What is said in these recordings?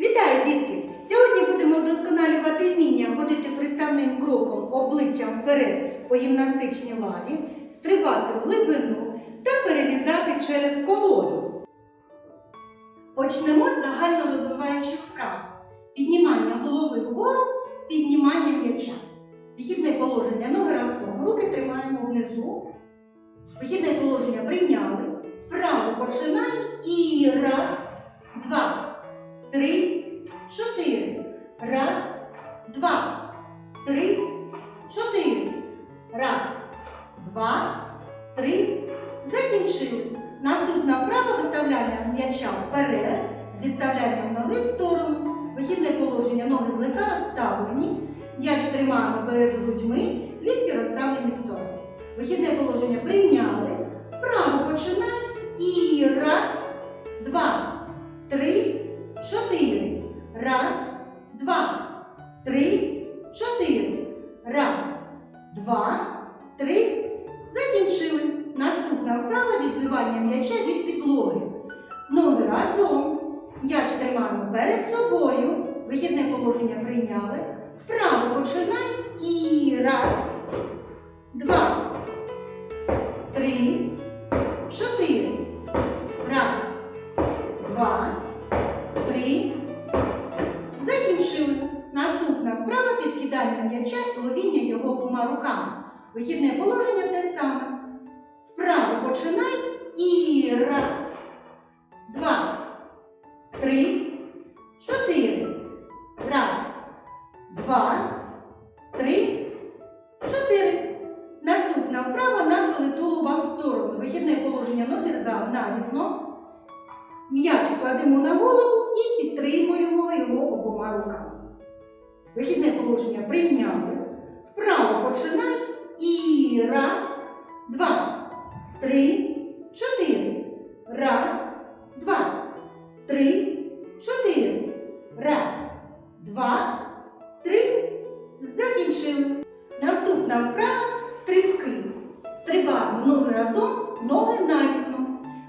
Вітаю, дітки! Сьогодні будемо вдосконалювати вміння ходити приставним кроком обличчям вперед по гімнастичній лаві, стрибати в глибину та перелізати через колоду. Почнемо з загально розвиваючих вправ. Піднімання голови вгору з підніманням м'яча. Вихідне положення ноги разом, руки тримаємо внизу. Вихідне положення прийняли. Два, три, чотири. Раз, два, три. Закінчили. Наступна вправа виставляння м'яча вперед з відставлянням ноги в сторону. Вихідне положення ноги злегка розставлені. М'яч тримаємо перед грудьми, лікті розставлені в сторону. Вихідне положення прийняли. Вправо починаємо. Три, чотири. Раз, два, три. Закінчили. Наступна вправа відбивання м'яча від підлоги. Ноги разом. М'яч тримаємо перед собою. Вихідне положення прийняли. Вправо починай. І раз, два, три, підкидання м'яча і ловіння його обома руками. Вихідне положення те саме. Вправо починай і раз, два, три, чотири. Раз, два, три, чотири. Наступна вправа нахили тулуба в сторону. Вихідне положення ноги за нарізно. М'яч кладемо на голову і підтримуємо його обома руками. Вихідне положення прийняли. Вправо починай. І раз, два, три, чотири. Раз, два, три, чотири. Раз, два, три. Закінчили. Наступна вправа стрибки. Стрибаємо ноги разом, ноги нарізно.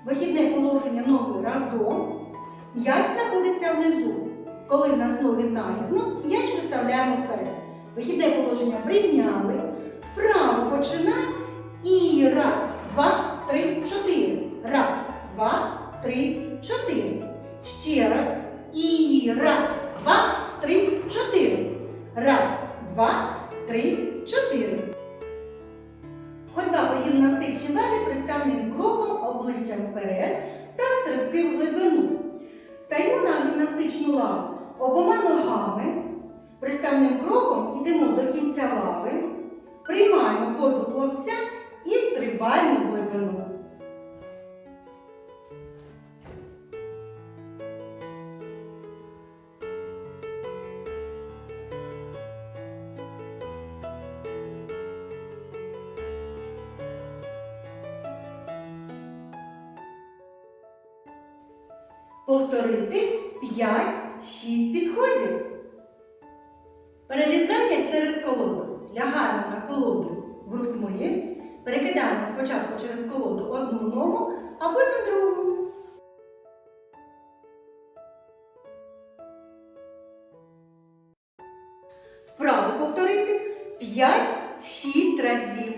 Вихідне положення ноги разом. М'яч знаходиться внизу. Коли в нас ноги вперед. Вихідне положення прийняли. Вправо починай. І раз, два, три, чотири. Раз, два, три, чотири. Ще раз. І раз, два, три, чотири. Раз, два, три, чотири. Ходьба по гімнастичній лаві приставним кроком обличчям вперед та стрибки в глибину. Стаємо на гімнастичну лаву обома ногами. Йдемо до кінця лави, приймаємо позу плавця і стрибаємо в глибину. Повторити 5-6 підходів. Перелізання через колоду. Лягаємо на колоду грудьми. Перекидаємо спочатку через колоду одну ногу, а потім другу. Вправо повторити 5-6 разів.